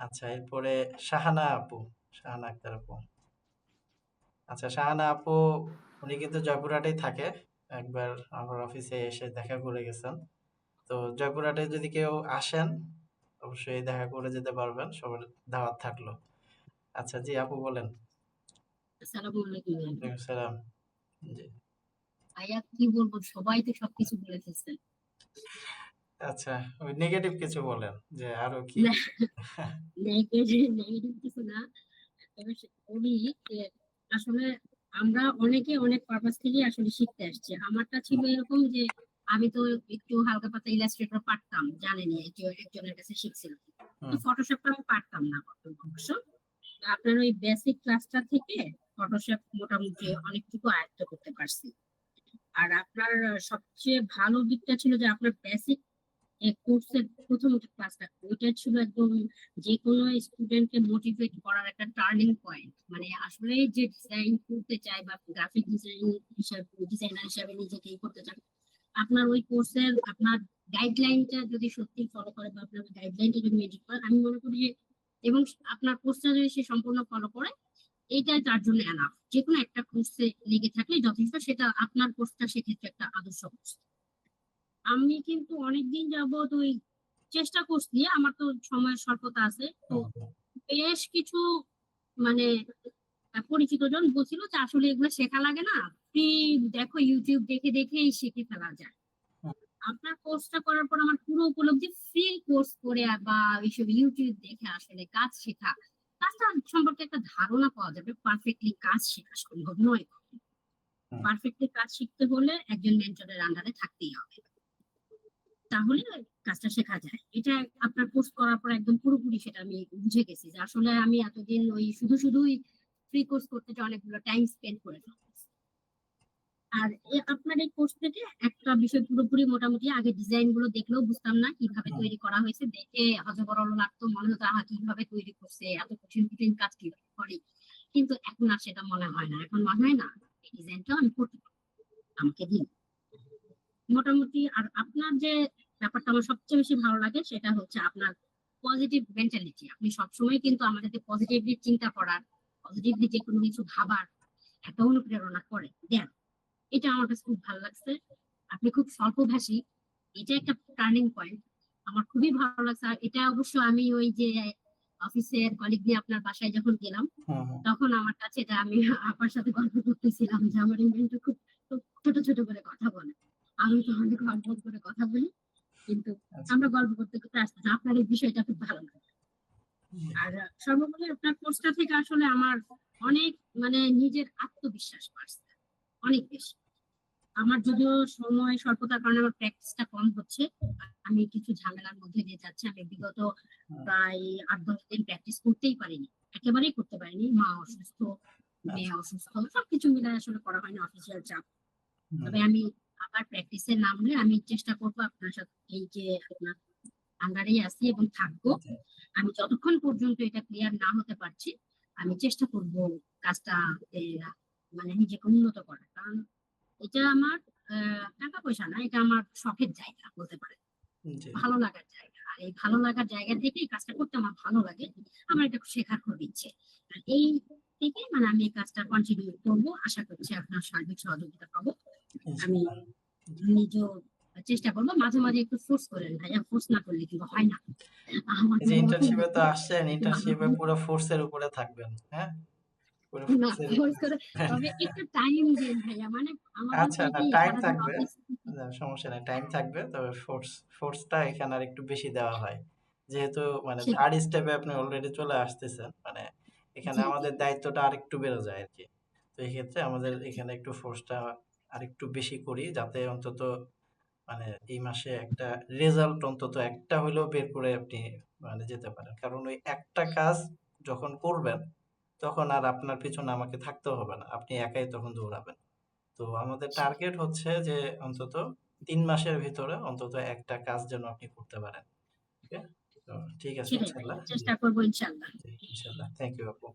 আচ্ছা এরপরে শাহানা আপু শাহানা আক্তার আপু। আচ্ছা শাহানা আপু উনি কিন্তু জয়পুরহাটেই থাকে। একবার আমার অফিসে এসে দেখা করে গেছেন। তো জয়পুরহাটে যদি কেউ আসেন অবশ্যই দেখা করে যেতে পারবেন সবার দাওয়াত থাকল। আচ্ছা জি আপু বলেন। আসসালামু আলাইকুম। সালাম। জি। ভাইয়া কি বলব? সবাই তো সবকিছু বলে ফেলছে। আচ্ছা ওই নেগেটিভ কিছু বলেন যে আরও কি? নেগেটিভ নেগেটিভ কিছু না। যে আসলে আমরা অনেকে অনেক পারপাস থেকে আসলে শিখতে আসছি। আমারটা ছিল এরকম যে আমি তো একটু হালকা পাতলা ইলাস্ট্রেটর পারতাম জানেনি একজন একজনের কাছে শিখছিলাম। তো। ফটোশপটা আমি পারতাম না অবশ্য। আপনার ওই বেসিক ক্লাসটা থেকে ফটোশপ মোটামুটি অনেকটুকু আয়ত্ত করতে পারছি। আর আপনার সবচেয়ে ভালো দিকটা ছিল যে আপনার বেসিক কোর্সের প্রথম যে ক্লাসটা ওইটা ছিল একদম যে কোনো স্টুডেন্টকে মোটিভেট করার একটা টার্নিং পয়েন্ট মানে আসলে যে ডিজাইন করতে চায় বা গ্রাফিক ডিজাইন হিসাবে ডিজাইনার হিসাবে নিজেকে করতে চান আপনার ওই কোর্সের আপনার গাইডলাইনটা যদি সত্যি ফলো করে বা আপনার গাইডলাইনটা যদি মেনটেন করে, আমি মনে করি যে এবং আপনার কোর্সটা যদি সে সম্পূর্ণ ফলো করে এইটাই তার জন্য এনাফ যে কোনো একটা কোর্সে লেগে থাকলে যথেষ্ট, সেটা আপনার কোর্সটা সেক্ষেত্রে একটা আদর্শ কোর্স আমি কিন্তু অনেকদিন যাবত ওই চেষ্টা করছি আমার তো সময়ের স্বল্পতা আছে। তো বেশ কিছু মানে পরিচিত জন বলছিল যে আসলে এগুলো শেখা লাগে না ফ্রি দেখো ইউটিউব দেখে দেখেই শিখে ফেলা যায়। আপনার কোর্সটা করার পর আমার পুরো উপলব্ধি ফ্রি কোর্স করে বা এইসব ইউটিউব দেখে আসলে কাজ শেখা। কাজটা সম্পর্কে একটা ধারণা পাওয়া যাবে পারফেক্টলি কাজ শেখা সম্ভব নয়। পারফেক্টলি কাজ শিখতে হলে একজন মেন্টরের আন্ডারে থাকতেই হবে। তাহলে কাজটা শেখা যায়। এটা আপনার কোর্স করার পর একদম পুরোপুরি সেটা আমি বুঝে গেছি যে আসলে আমি এতদিন ওই শুধু শুধুই ফ্রি কোর্স করতে যে অনেকগুলো টাইম স্পেন্ড করে ফেলতেছি আর আপনার এই কোর্স থেকে একটা বিষয় পুরোপুরি মোটামুটি আগে ডিজাইনগুলো দেখলেও বুঝতাম না কীভাবে তৈরি করা হয়েছে। দেখে হজবরল লাগতো, মনে হতো, আহা, কীভাবে তৈরি করছে, এত কঠিন কঠিন কাজ কীভাবে করে। কিন্তু এখন আর সেটা মনে হয় না। এখন মনে হয় না ডিজাইনটা আমি করতে পারব। আমাকে দিন। মোটামুটি আর আপনার যে ব্যাপারটা আমার সবচেয়ে বেশি ভালো লাগে সেটা হচ্ছে আপনার পজিটিভ মেন্টালিটি আপনি সবসময় কিন্তু আমাদেরকে পজিটিভলি চিন্তা করার পজিটিভলি যে কোনো কিছু ভাবার একটা অনুপ্রেরণা করে। দেন এটা আমার কাছে খুব ভালো লাগছে। আপনি খুব স্বল্পভাষী এটা একটা টার্নিং পয়েন্ট আমার খুবই ভালো লাগছে। আর এটা অবশ্য আমি ওই যে অফিসের কলিগ দিয়ে আপনার বাসায় যখন গেলাম হুম, হুম। তখন আমার কাছে এটা আমি আপনার সাথে গল্প করতেছিলাম যে আমার ইংরেজিটা খুব খুব ছোট ছোট করে কথা বলে আমি তো অনেক গল্প করে কথা বলি কিন্তু আচ্ছা। আমরা গল্প করতে করতে আসতেছি আপনার এই বিষয়টা খুব ভালো লাগে। আর সর্বোপরি আপনার কোর্সটা থেকে আসলে আমার অনেক মানে নিজের আত্মবিশ্বাস বাড়ছে অনেক বেশি। আমার যদিও সময় স্বল্পতার কারণে আমার প্র্যাকটিসটা কম হচ্ছে আমি কিছু ঝামেলার মধ্যে দিয়ে যাচ্ছি। আমি বিগত প্রায় আট দশ দিন প্র্যাকটিস করতেই পারিনি একেবারেই করতে পারিনি। মা অসুস্থ মেয়ে অসুস্থ সবকিছু মিলে আসলে করা হয়নি অফিসিয়াল চাপ। তবে আমি আবার প্র্যাকটিসে নামলে আমি চেষ্টা করব আপনার সাথে এই যে আপনার আন্ডারেই আছি এবং থাকব। আমি যতক্ষণ পর্যন্ত এটা ক্লিয়ার না হতে পারছি আমি চেষ্টা করব কাজটা মানে নিজেকে উন্নত করার। কারণ এটা আমার টাকা পয়সা না এটা আমার শখের জায়গা বলতে পারে ভালো লাগার জায়গা। আর এই ভালো লাগার জায়গা থেকে এই কাজটা করতে আমার ভালো লাগে আমার এটা শেখার খুব ইচ্ছে। আর এই থেকে মানে আমি এই কাজটা কন্টিনিউ করব। আশা করছি আপনার সার্বিক সহযোগিতা পাবো। আমি নিজেও চেষ্টা করব মাঝে মাঝে একটু ফোর্স করেন ভাইয়া ফোর্স না করলে কিন্তু হয় না যে ইন্টার্নশিপে তো আসছেন ইন্টার্নশিপে পুরো ফোর্সের উপরে থাকবেন হ্যাঁ টাইম মানে আচ্ছা, থাকবে। সমস্যা নাই টাইম থাকবে তবে ফোর্স ফোর্সটা এখানে আর একটু বেশি দেওয়া হয় যেহেতু মানে। থার্ড স্টেপে আপনি অলরেডি চলে আসতেছেন মানে এখানে। আমাদের দায়িত্বটা আর একটু বেড়ে যায় আর কি তো এই ক্ষেত্রে আমাদের এখানে একটু ফোর্সটা আর একটু বেশি করি যাতে অন্তত মানে এই মাসে একটা রেজাল্ট অন্তত একটা হলেও বের করে আপনি মানে যেতে পারেন। কারণ ওই একটা কাজ যখন করবেন তখন আর আপনার পিছনে আমাকে থাকতে হবে না। আপনি একাই তখন দৌড়াবেন। তো আমাদের টার্গেট হচ্ছে যে অন্তত তিন মাসের ভিতরে অন্তত একটা কাজ যেন আপনি করতে পারেন। ঠিক আছে ইনশাল্লাহ। চেষ্টা করব থ্যাংক ইউ আপু।